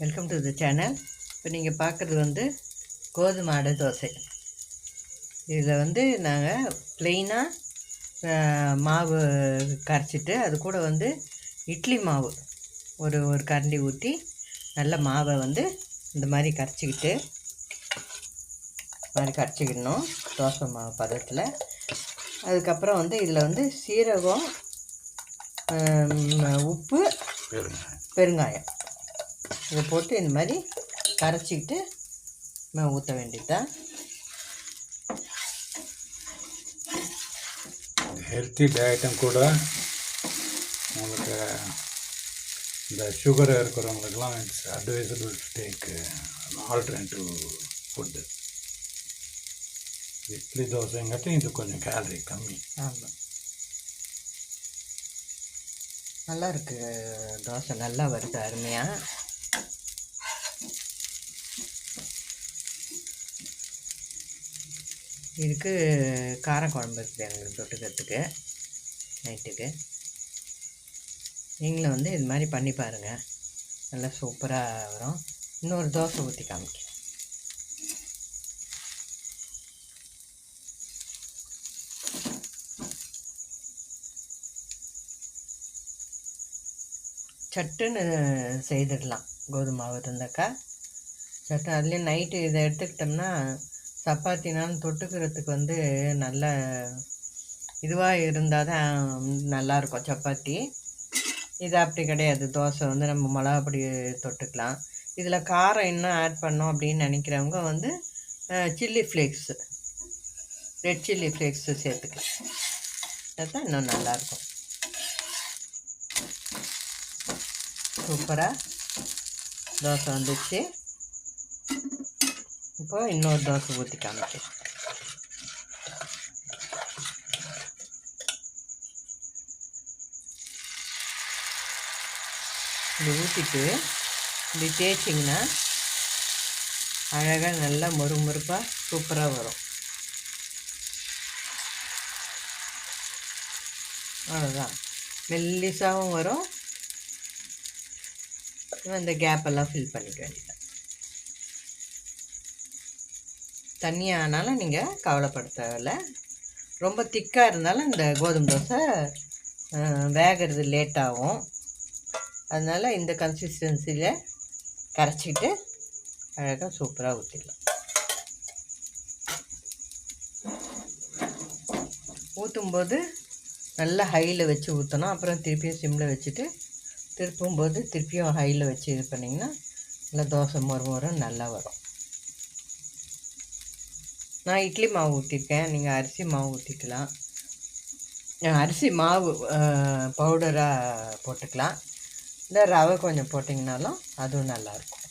Welcome to the channel இப்போ நீங்கள் பார்க்குறது வந்து கோதுமை அடை தோசை. இதில் வந்து நாங்கள் ப்ளெயினாக மாவு கரைச்சிட்டு அது கூட வந்து இட்லி மாவு. ஒரு ஒரு கரண்டி ஊற்றி நல்ல மாவை வந்து இந்த மாதிரி கரைச்சிக்கிட்டு மாதிரி கரைச்சிக்கிடணும் தோசை மாவு பதத்தில். அதுக்கப்புறம் வந்து இதில் வந்து சீரகம் உப்பு பெருங்க பெருங்காயம். இதை போட்டு இந்த மாதிரி கரைச்சிக்கிட்டு நம்ம ஊற்ற வேண்டியதுதான். ஹெல்த்தி டயட்டும் கூட உங்களுக்கு இந்த சுகர் இருக்கிறவங்களுக்கெல்லாம் it's advisable to take alternative food idli தோசைங்காட்டி இது கொஞ்சம் கேலரி கம்மி. ஆமாம் நல்லா இருக்கு தோசை நல்லா வருது அருமையாக இதுக்கு காரக்குழம்பு இருக்குது எங்களுக்கு தொட்டுக்கிறதுக்கு நைட்டுக்கு. நீங்களும் வந்து இது மாதிரி பண்ணி பாருங்கள் நல்லா சூப்பராக வரும். இன்னொரு தோசை ஊற்றி காமிக்கிறேன். சட்டுன்னு செய்திடலாம். கோதுமை மாவு இருந்தாக்கா சட்டு அதுலேயும் நைட்டு இதை எடுத்துக்கிட்டோம்னா சப்பாத்தினாலும் தொட்டுக்கிறதுக்கு வந்து நல்ல இதுவாக இருந்தால் தான் நல்லாயிருக்கும் சப்பாத்தி. இது அப்படி கிடையாது. தோசை வந்து நம்ம மிளகா அப்படி தொட்டுக்கலாம். இதில் காரம் இன்னும் ஆட் பண்ணோம் அப்படின்னு நினைக்கிறவங்க வந்து chilli flakes red chilli flakes சேர்த்துக்கலாம். அதுதான் இன்னும் நல்லாயிருக்கும் சூப்பராக தோசை வந்துச்சு. இப்போ இன்னொரு தோசை ஊற்றி காமிக்கிறேன் இது ஊற்றிட்டு இப்படி தேய்ச்சிங்கன்னா அழகாக நல்லா மொறுமொறுப்பாக சூப்பராக வரும். அவ்வளோதான் மெல்லிசாகவும் வரும். அந்த கேப்பெல்லாம் ஃபில் பண்ணிக்க வேண்டியது தண்ணியானாலும் நீங்கள் கவலைப்பட தேவையில்ல ரொம்ப திக்காக இருந்தாலும் இந்த கோதுமை தோசை வேகிறது லேட்டாகும் அதனால் இந்த கன்சிஸ்டன்சியில் கரைச்சிக்கிட்டு அழகாக சூப்பராக ஊற்றிடலாம் ஊற்றும்போது நல்லா ஹையில் வச்சு ஊற்றணும் அப்புறம் திருப்பியும் சிம்மில் வச்சுட்டு திருப்பும்போது திருப்பியும் ஹையில் வச்சு இது பண்ணிங்கன்னா நல்லா தோசை மொறு மொறும் நல்லா வரும். நான் இட்லி மாவு ஊற்றிருக்கேன் நீங்கள் அரிசி மாவு ஊற்றிக்கலாம் அரிசி மாவு பவுடராக போட்டுக்கலாம். இல்லை ரவை கொஞ்சம் போட்டிங்கனாலும் அதுவும் நல்லாயிருக்கும்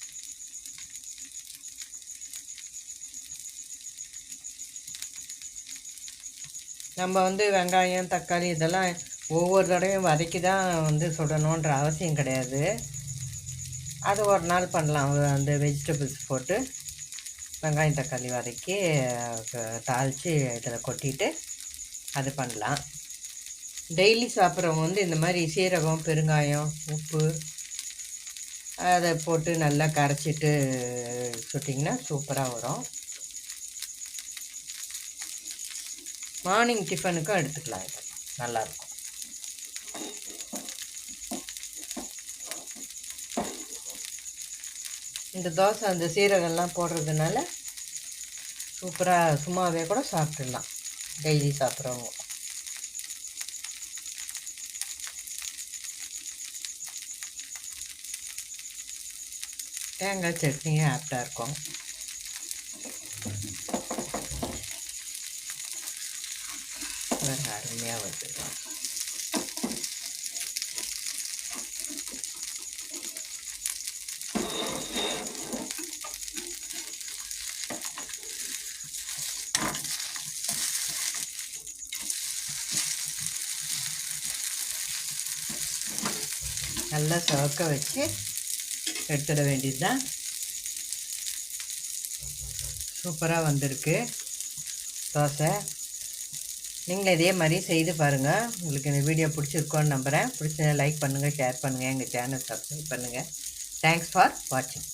நம்ம வந்து வெங்காயம் தக்காளி இதெல்லாம் ஒவ்வொரு தடவையும் வதக்கி தான் வந்து சுடணுன்ற அவசியம் கிடையாது. அது ஒரு நாள் பண்ணலாம். அந்த வெஜிடபிள்ஸ் போட்டு வெங்காயம் தக்காளி வதக்கி தாளித்து இதில் கொட்டிட்டு அது பண்ணலாம். டெய்லி சாப்பிட்றவங்க வந்து இந்த மாதிரி சீரகம் பெருங்காயம் உப்பு அதை போட்டு நல்லா கரைச்சிட்டு சுட்டிங்கன்னா சூப்பராக வரும். மார்னிங் டிஃபனுக்கும் எடுத்துக்கலாம் இது. நல்லாயிருக்கும் இந்த தோசை அந்த சீரகம்லாம் போடுறதுனால சூப்பராக சும்மாவே கூட சாப்பிட்டுடலாம். டெய்லி சாப்பிட்றவங்க. தேங்காய் சட்னியும் ஆப்டாக இருக்கும். அருமையாக வருது நல்லா சுவக்க வச்சு எடுத்துட வேண்டியது தான் சூப்பராக வந்திருக்கு. தோசை. நீங்கள் இதே மாதிரி செய்து பாருங்கள் உங்களுக்கு இந்த வீடியோ பிடிச்சிருக்கோன்னு நம்புகிறேன் பிடிச்சதை லைக் பண்ணுங்கள் ஷேர் பண்ணுங்கள் எங்கள் சேனல் சப்ஸ்கிரைப் பண்ணுங்கள் தேங்க்ஸ் ஃபார் வாட்சிங்